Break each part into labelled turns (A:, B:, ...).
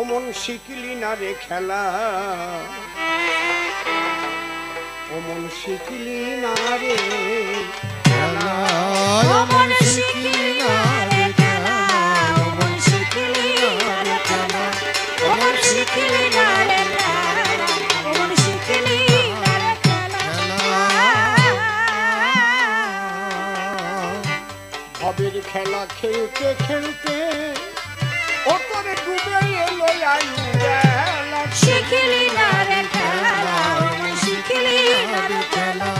A: অমন শিখলি না খেলা। অমন শিখলি না খেলা।
B: অমন শিখলি
A: ভবের খেলা খেলতে খেলতে ও তোরে ডুবে এলো আয়ু বেলা
B: শিখলি না রে খেলা, অমন না রে খেলা।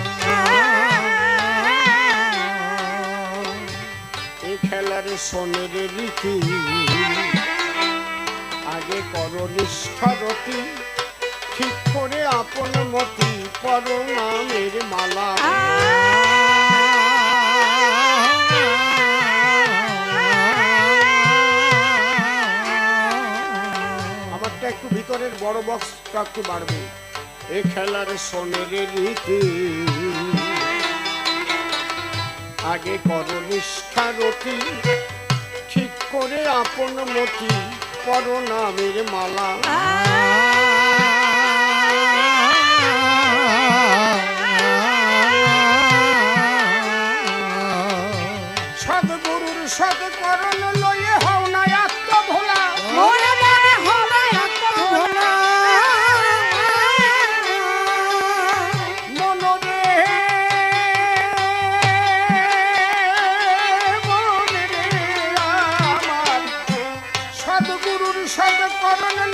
A: এই খেলার সোনের রীতি আগে করো নিষ্ঠারতি ঠিক করে আপন মতি পর নামের মালা বড় বক্সটা একটু বাড়বে। এ খেলার সোনের রীতি। আগে করো নিষ্ঠারতি ঠিক করে আপন মতি পর নামের মালা। সদগুরুর সদকরণ লয়ে হও না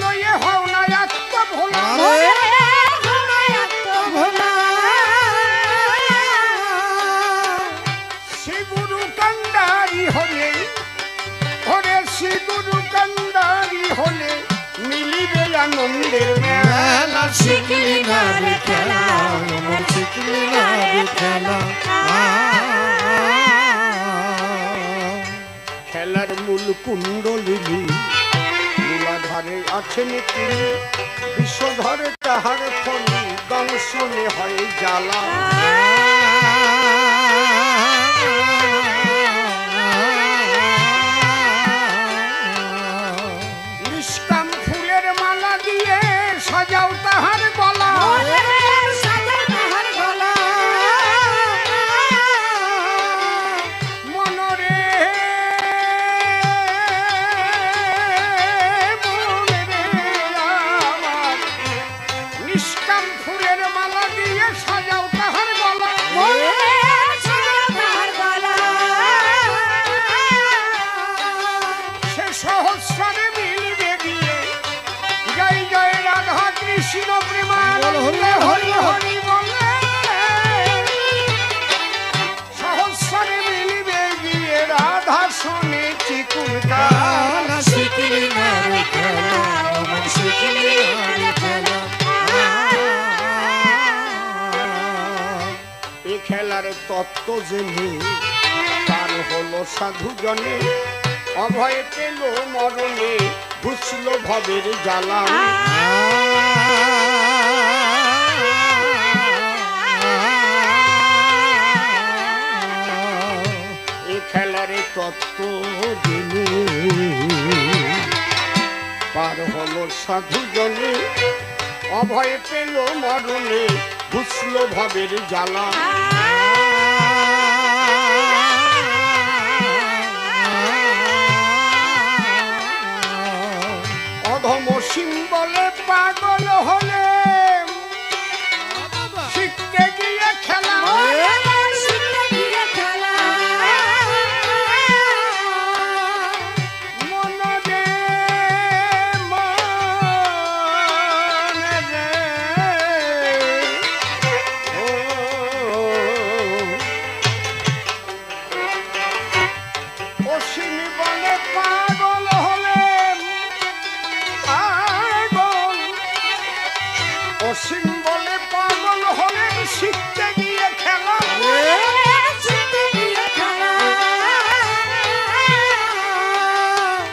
A: লয়ে হও না আত্ম ভোলা
B: মোরে হবে এত ভোলা।
A: শিগুরু কান্ডারি হলে ওরে শিগুরু কান্ডারি হলে মিলিবে আনন্দের মেলা
B: শিখলি না রে খেলা, অমন শিখলি না রে খেলা।
A: খেলার মূল মূলাধারে আছেন তিনি বিশ্বধরে তাহার ফলি দংশনে হয় জ্বালা। নিষ্কাম ফুলের মালা দিয়ে সাজাও তাহার গলা। সে সহস্রে মিলবে দিয়ে জয় জয় রাধা কৃষ্ণ প্রেমানন্দে হরি হরি বলে। সহস্রে মিলবে গিয়ে রাধা শুনে চিকুন গান
B: শিখলি না
A: খেলার তত্ত্ব জেনে, তার হলো সাধু জনে। অভয় পেল মরণে, ঘুষল ভবের জ্বালা। এ খেলার তত্ত্ব জেনে পার হলো সাধু জনে। অভয় পেল মরণে ঘুষল ভবের জ্বালা। শিখতে গিয়ে খেলা শিখতে গিয়ে খেলা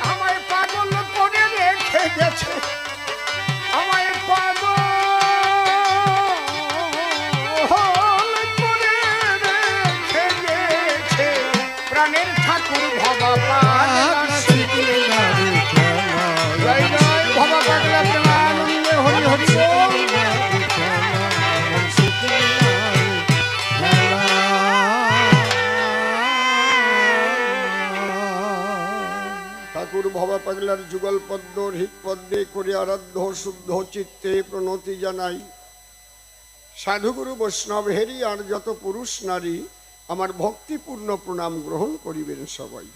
A: আমায় পাগল করে গেছে আমায় পাগল করে রেখে গেছে ভবা পাগল শিখলে হরি হরি পাগলার যুগল পদ্ম হৃদ পদ্মে করে আরাধ্য শুদ্ধ চিত্তে প্রণতি জানাই। সাধুগুরু বৈষ্ণব, হেরি আর যত পুরুষ নারী, আমার ভক্তিপূর্ণ প্রণাম গ্রহণ করিবেন সবাই।